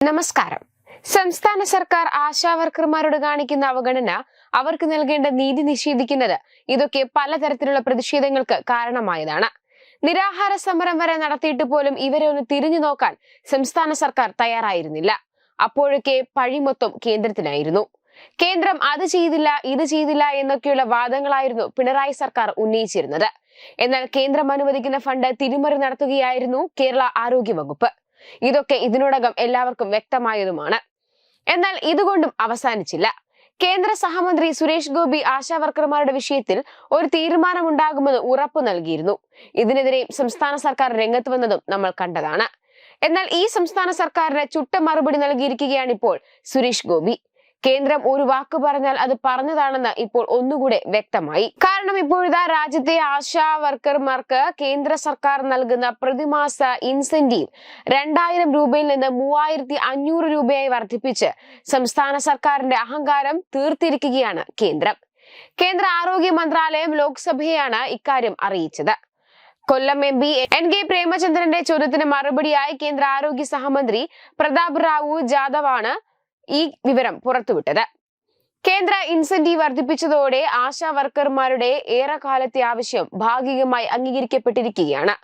നമസ്കാരം. സംസ്ഥാന സർക്കാർ ആശാവർക്കർമാരോട് കാണിക്കുന്ന അവഗണന അവർക്ക് നൽകേണ്ട നീതി നിഷേധിക്കുന്നത് ഇതൊക്കെ പലതരത്തിലുള്ള പ്രതിഷേധങ്ങൾക്ക് കാരണമായതാണ്. നിരാഹാര സമരം വരെ നടത്തിയിട്ട് പോലും ഇവരെ ഒന്ന് തിരിഞ്ഞു നോക്കാൻ സംസ്ഥാന സർക്കാർ തയ്യാറായിരുന്നില്ല. അപ്പോഴൊക്കെ പഴിമൊത്തം കേന്ദ്രത്തിനായിരുന്നു. കേന്ദ്രം അത് ചെയ്തില്ല ഇത് ചെയ്തില്ല എന്നൊക്കെയുള്ള വാദങ്ങളായിരുന്നു പിണറായി സർക്കാർ ഉന്നയിച്ചിരുന്നത്. എന്നാൽ കേന്ദ്രം അനുവദിക്കുന്ന ഫണ്ട് തിരിമറി നടത്തുകയായിരുന്നു കേരള ആരോഗ്യ വകുപ്പ് ഇതൊക്കെ ഇതിനോടകം എല്ലാവർക്കും വ്യക്തമായതുമാണ്. എന്നാൽ ഇതുകൊണ്ടും അവസാനിച്ചില്ല. കേന്ദ്ര സഹമന്ത്രി സുരേഷ് ഗോപി ആശാവർക്കർമാരുടെ വിഷയത്തിൽ ഒരു തീരുമാനമുണ്ടാകുമെന്ന് ഉറപ്പു നൽകിയിരുന്നു. ഇതിനെതിരെ സംസ്ഥാന സർക്കാർ രംഗത്ത് വന്നതും നമ്മൾ കണ്ടതാണ്. എന്നാൽ ഈ സംസ്ഥാന സർക്കാരിന് ചുട്ട മറുപടി നൽകിയിരിക്കുകയാണ് ഇപ്പോൾ സുരേഷ് ഗോപി. കേന്ദ്രം ഒരു വാക്ക് പറഞ്ഞാൽ അത് പറഞ്ഞതാണെന്ന് ഇപ്പോൾ ഒന്നുകൂടെ വ്യക്തമായി. കാരണം ഇപ്പോഴിതാ രാജ്യത്തെ ആശാ വർക്കർമാർക്ക് കേന്ദ്ര സർക്കാർ നൽകുന്ന പ്രതിമാസ ഇൻസെന്റീവ് രണ്ടായിരം രൂപയിൽ നിന്ന് മൂവായിരത്തി അഞ്ഞൂറ് രൂപയായി വർദ്ധിപ്പിച്ച് സംസ്ഥാന സർക്കാരിന്റെ അഹങ്കാരം തീർത്തിരിക്കുകയാണ് കേന്ദ്രം. കേന്ദ്ര ആരോഗ്യ മന്ത്രാലയം ലോക്സഭയാണ് ഇക്കാര്യം അറിയിച്ചത്. Kollam M P N K പ്രേമചന്ദ്രന്റെ ചോദ്യത്തിന് മറുപടിയായി കേന്ദ്ര ആരോഗ്യ സഹമന്ത്രി പ്രതാപ് റാവു ജാദവാണ് ഈ വിവരം പുറത്തുവിട്ടത്. കേന്ദ്ര ഇൻസെന്റീവ് വർദ്ധിപ്പിച്ചതോടെ ആശാ വർക്കർമാരുടെ ഏറെക്കാലത്തെ ആവശ്യം ഭാഗികമായി അംഗീകരിക്കപ്പെട്ടിരിക്കുകയാണ്.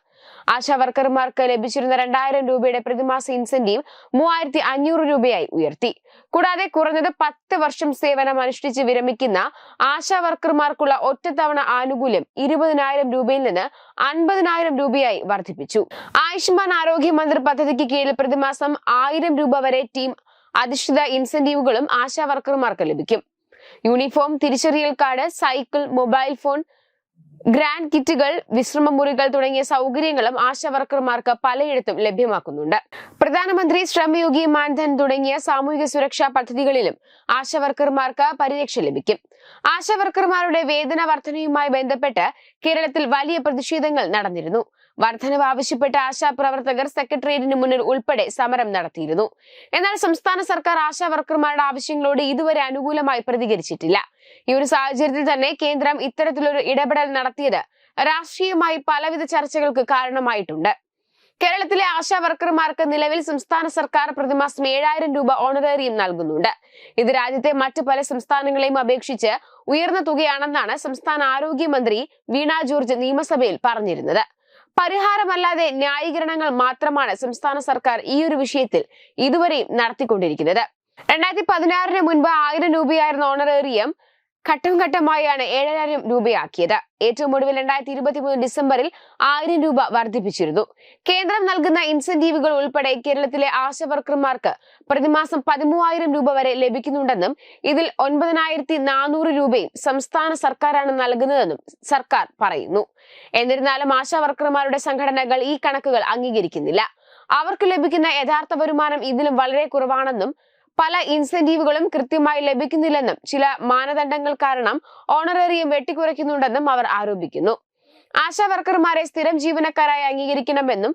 ആശാ വർക്കർമാർക്ക് ലഭിച്ചിരുന്ന രണ്ടായിരം രൂപയുടെ പ്രതിമാസ ഇൻസെന്റീവ് മൂവായിരത്തി അഞ്ഞൂറ് രൂപയായി ഉയർത്തി. കൂടാതെ കുറഞ്ഞത് പത്ത് വർഷം സേവനം അനുഷ്ഠിച്ച് വിരമിക്കുന്ന ആശാ വർക്കർമാർക്കുള്ള ഒറ്റത്തവണ ആനുകൂല്യം ഇരുപതിനായിരം രൂപയിൽ നിന്ന് അൻപതിനായിരം രൂപയായി വർദ്ധിപ്പിച്ചു. ആയുഷ്മാൻ ആരോഗ്യ മന്ത്രി പദ്ധതിക്ക് കീഴിൽ പ്രതിമാസം ആയിരം രൂപ വരെ ടീം അധിഷ്ഠിത ഇൻസെന്റീവുകളും ആശാ വർക്കർമാർക്ക് ലഭിക്കും. യൂണിഫോം തിരിച്ചറിയൽ card cycle mobile phone grant കിറ്റുകൾ വിശ്രമ മുറികൾ തുടങ്ങിയ സൗകര്യങ്ങളും ആശാ വർക്കർമാർക്ക് പലയിടത്തും ലഭ്യമാക്കുന്നുണ്ട്. പ്രധാനമന്ത്രി ശ്രമയോഗി മാൻധൻ തുടങ്ങിയ സാമൂഹിക സുരക്ഷാ പദ്ധതികളിലും ആശാ വർക്കർമാർക്ക് പരിരക്ഷ ലഭിക്കും. ആശാ വർക്കർമാരുടെ വേതന വർധനയുമായി ബന്ധപ്പെട്ട് കേരളത്തിൽ വലിയ പ്രതിഷേധങ്ങൾ നടന്നിരുന്നു. വർധനവ് ആവശ്യപ്പെട്ട് ആശാ പ്രവർത്തകർ സെക്രട്ടേറിയറ്റിന് മുന്നിൽ ഉൾപ്പെടെ സമരം നടത്തിയിരുന്നു. എന്നാൽ സംസ്ഥാന സർക്കാർ ആശാ വർക്കർമാരുടെ ആവശ്യങ്ങളോട് ഇതുവരെ അനുകൂലമായി പ്രതികരിച്ചിട്ടില്ല. ഈ ഒരു സാഹചര്യത്തിൽ തന്നെ കേന്ദ്രം ഇത്തരത്തിലൊരു ഇടപെടൽ നടത്തിയത് രാഷ്ട്രീയമായി പലവിധ ചർച്ചകൾക്ക് കാരണമായിട്ടുണ്ട്. കേരളത്തിലെ ആശാ വർക്കർമാർക്ക് നിലവിൽ സംസ്ഥാന സർക്കാർ പ്രതിമാസം ഏഴായിരം രൂപ ഓണറേറിയം നൽകുന്നുണ്ട്. ഇത് രാജ്യത്തെ മറ്റ് പല സംസ്ഥാനങ്ങളെയും അപേക്ഷിച്ച് ഉയർന്ന തുകയാണെന്നാണ് സംസ്ഥാന ആരോഗ്യമന്ത്രി വീണ ജോർജ് നിയമസഭയിൽ പറഞ്ഞിരുന്നത്. പരിഹാരമല്ലാതെ ന്യായീകരണങ്ങൾ മാത്രമാണ് സംസ്ഥാന സർക്കാർ ഈ ഒരു വിഷയത്തിൽ ഇതുവരെയും നടത്തിക്കൊണ്ടിരിക്കുന്നത്. രണ്ടായിരത്തി പതിനാറിന് മുൻപ് ആയിരം രൂപയായിരുന്ന ഓണറേറിയം ഘട്ടം ഘട്ടമായാണ് ഏഴായിരം രൂപയാക്കിയത്. ഏറ്റവും ഒടുവിൽ രണ്ടായിരത്തി ഇരുപത്തി മൂന്ന് ഡിസംബറിൽ ആയിരം രൂപ വർദ്ധിപ്പിച്ചിരുന്നു. കേന്ദ്രം നൽകുന്ന ഇൻസെന്റീവുകൾ ഉൾപ്പെടെ കേരളത്തിലെ ആശ വർക്കർമാർക്ക് പ്രതിമാസം പതിമൂവായിരം രൂപ വരെ ലഭിക്കുന്നുണ്ടെന്നും ഇതിൽ ഒൻപതിനായിരത്തി നാനൂറ് രൂപയും സംസ്ഥാന സർക്കാരാണ് നൽകുന്നതെന്നും സർക്കാർ പറയുന്നു. എന്നിരുന്നാലും ആശാവർക്കർമാരുടെ സംഘടനകൾ ഈ കണക്കുകൾ അംഗീകരിക്കുന്നില്ല. അവർക്ക് ലഭിക്കുന്ന യഥാർത്ഥ വരുമാനം ഇതിലും വളരെ കുറവാണെന്നും പല ഇൻസെന്റീവുകളും കൃത്യമായി ലഭിക്കുന്നില്ലെന്നും ചില മാനദണ്ഡങ്ങൾ കാരണം ഓണറേറിയം വെട്ടിക്കുറയ്ക്കുന്നുണ്ടെന്നും അവർ ആരോപിക്കുന്നു. ആശാ വർക്കർമാരെ സ്ഥിരം ജീവനക്കാരായി അംഗീകരിക്കണമെന്നും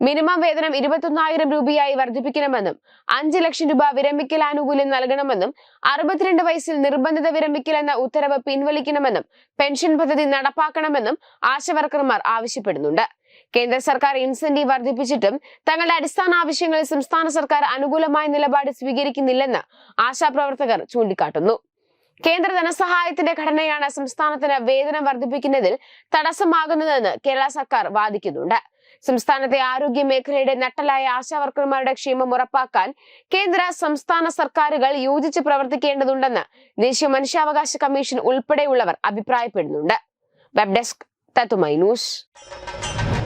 മിനിമം വേതനം ഇരുപത്തൊന്നായിരം രൂപയായി വർദ്ധിപ്പിക്കണമെന്നും അഞ്ച് ലക്ഷം രൂപ വിരമിക്കൽ ആനുകൂല്യം നൽകണമെന്നും അറുപത്തിരണ്ട് വയസ്സിൽ നിർബന്ധിത വിരമിക്കൽ എന്ന ഉത്തരവ് പിൻവലിക്കണമെന്നും പെൻഷൻ പദ്ധതി നടപ്പാക്കണമെന്നും ആശാ വർക്കർമാർ ആവശ്യപ്പെടുന്നുണ്ട്. കേന്ദ്ര സർക്കാർ ഇൻസെന്റീവ് വർദ്ധിപ്പിച്ചിട്ടും തങ്ങളുടെ അടിസ്ഥാന ആവശ്യങ്ങളിൽ സംസ്ഥാന സർക്കാർ അനുകൂലമായ നിലപാട് സ്വീകരിക്കുന്നില്ലെന്ന് ആശാപ്രവർത്തകർ ചൂണ്ടിക്കാട്ടുന്നു. കേന്ദ്ര ധനസഹായത്തിന്റെ ഘടനയാണ് സംസ്ഥാനത്തിന് വേതനം വർദ്ധിപ്പിക്കുന്നതിൽ തടസ്സമാകുന്നതെന്ന് കേരള സർക്കാർ വാദിക്കുന്നുണ്ട്. സംസ്ഥാനത്തെ ആരോഗ്യ മേഖലയുടെ നട്ടലായ ആശാവർക്കർമാരുടെ ക്ഷേമം ഉറപ്പാക്കാൻ കേന്ദ്ര സംസ്ഥാന സർക്കാരുകൾ യോജിച്ച് പ്രവർത്തിക്കേണ്ടതുണ്ടെന്ന് ദേശീയ മനുഷ്യാവകാശ കമ്മീഷൻ ഉൾപ്പെടെയുള്ളവർ അഭിപ്രായപ്പെടുന്നുണ്ട്. വെബ് ഡെസ്ക് തത്തുമൈ ന്യൂസ്.